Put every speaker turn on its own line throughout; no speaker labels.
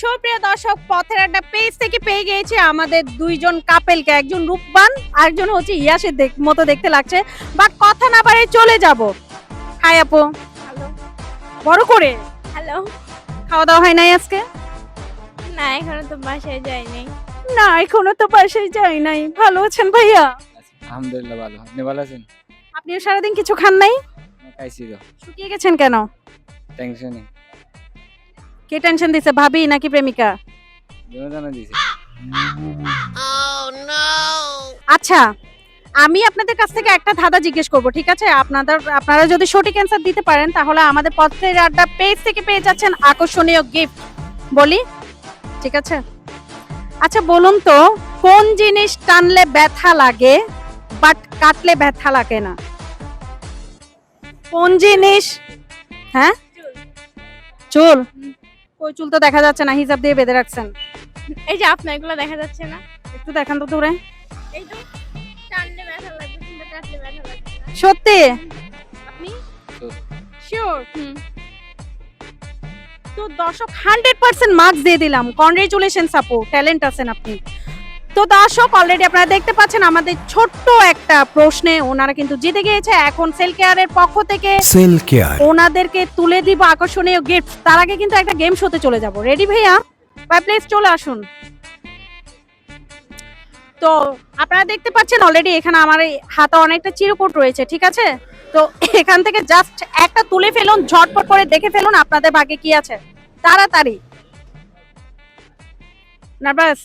সুপ্রিয় দর্শক পথের একটা পেজ থেকে পেয়ে গিয়েছি আমাদের দুইজন কাপেলকে একজন রূপবান আরেকজন হচ্ছে ইয়াসের মতো দেখতে লাগছে। বাট কথা না পারে চলে যাব। হাই আপু।
হ্যালো
বড় করে।
হ্যালো
খাওয়া দাওয়া হয় নাই আজকে?
না এখনও তো বাসায় যাইনি।
না এখনও তো বাসায় যাই নাই। ভালো আছেন ভাইয়া?
আলহামদুলিল্লাহ ভালো। আপনি ভালো আছেন?
আপনিও সারাদিন কিছু খান নাই?
খাইছি তো
শুকিয়ে গেছেন কেন?
টেনশনে
কে টেনশন দিছে ভাবি নাকি প্রেমিকা?
জানা দিয়েছে
আচ্ছা আমি আপনাদের কাছ থেকে একটা ধাঁধা জিজ্ঞেস করব ঠিক আছে? আপনাদের আপনারা যদি সঠিক অ্যান্সার দিতে পারেন তাহলে আমাদের পত্রের আড্ডা পেজ থেকে পেয়ে যাচ্ছেন আকর্ষণীয় গিফট বলি? ঠিক আছে? আচ্ছা বলুন তো কোন জিনিস টানলে ব্যথা লাগে বাট কাটলে ব্যথা লাগে না? কোন জিনিস? হ্যাঁ? চুল। ওই চুল তো দেখা যাচ্ছে না হিসাব দিয়ে বেঁধে রাখছেন।
এই যে আপনার এগুলো দেখা যাচ্ছে না।
একটু দেখান তো দূরে।
এই তো টানলে ব্যথা লাগবে কিন্তু কাটলে ব্যথা লাগবে
সত্যি? আপনি? শিওর
হুম।
তো দর্শক হান্ড্রেড পার্সেন্ট মার্কস দিয়ে দিলাম। কনগ্রেচুলেশন আপু। ট্যালেন্ট আছেন আপনি। তো দর্শক অলরেডি আপনারা দেখতে পাচ্ছেন আমাদের ছোট্ট একটা প্রশ্নে ওনারা কিন্তু জিতে গিয়েছে। এখন সেল কেয়ারের পক্ষ থেকে
সেল কেয়ার
ওনাদেরকে তুলে দিব আকর্ষণীয় গিফট তার আগে কিন্তু একটা গেম শোতে চলে যাব। রেডি ভাইয়া? ভাই প্লিজ চলে আসুন। তো আপনারা দেখতে পাচ্ছেন অলরেডি এখানে আমার এই হাতে অনেকটা চিরকুট রয়েছে ঠিক আছে? তো এখান থেকে জাস্ট একটা তুলে ফেলুন ঝটপট করে দেখে ফেলুন আপনাদের ভাগে কি আছে। তাড়াতাড়ি। নার্ভাস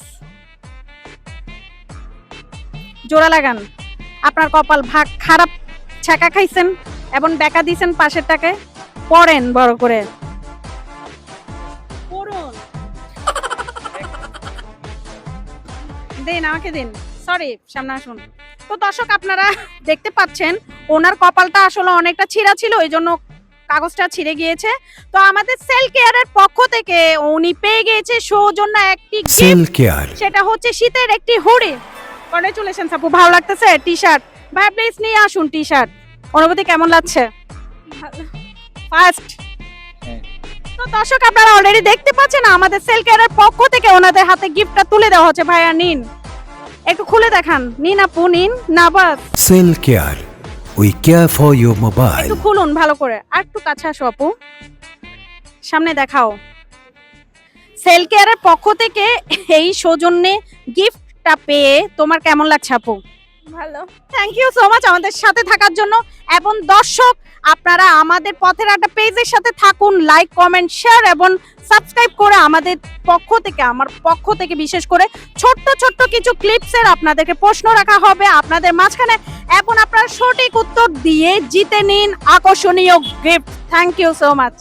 জোড়া লাগান। আপনার কপাল ভাগ খারাপ ছ্যাঁকা খাইছেন এবং বেকা দিয়েছেন পাশের টাকে পড়েন বড় করে। দিন আমাকে দিন। সরি সামনে আসুন। তো দর্শক আপনারা দেখতে পাচ্ছেন ওনার কপালটা আসলে অনেকটা ছিঁড়া ছিল এই জন্য কাগজটা ছিঁড়ে গিয়েছে। তো আমাদের সেল কেয়ারের পক্ষ থেকে উনি পেয়ে গিয়েছে সৌজন্য একটি
সেল কেয়ার
সেটা হচ্ছে শীতের একটি হুডি। কংগ্রেচুলেশন আপু ভালো লাগতেছে? টি শার্ট ভাই প্লিজ নিয়ে আসুন টি শার্ট অনুভূতি কেমন লাগছে? ফার্স্ট
হ্যাঁ।
তো দর্শক আপনারা অলরেডি দেখতে পাচ্ছেন আমাদের সেল কেয়ারের পক্ষ থেকে ওনাদের হাতে গিফটটা তুলে দেওয়া হচ্ছে। ভাইয়া নিন। একটু খুলে দেখান। নিন আপু নিন। না বাস
cell care we care for your mobile
একটু খুলুন ভালো করে। আর একটু কাছে আসো আপু। সামনে দেখাও। সেল কেয়ারের পক্ষ থেকে এই সৌজন্যে গিফটটা পেয়ে তোমার কেমন লাগছে আপু?
ভালো।
থ্যাংক ইউ সো মাচ আমাদের সাথে থাকার জন্য। এবং দর্শক আপনারা আমাদের পথের একটা পেজের সাথে থাকুন লাইক কমেন্ট শেয়ার এবং সাবস্ক্রাইব করে আমাদের পক্ষ থেকে আমার পক্ষ থেকে বিশেষ করে ছোট্ট ছোট্ট কিছু ক্লিপসের আপনাদেরকে প্রশ্ন রাখা হবে আপনাদের মাঝখানে এবং আপনারা সঠিক উত্তর দিয়ে জিতে নিন আকর্ষণীয় gift thank you so much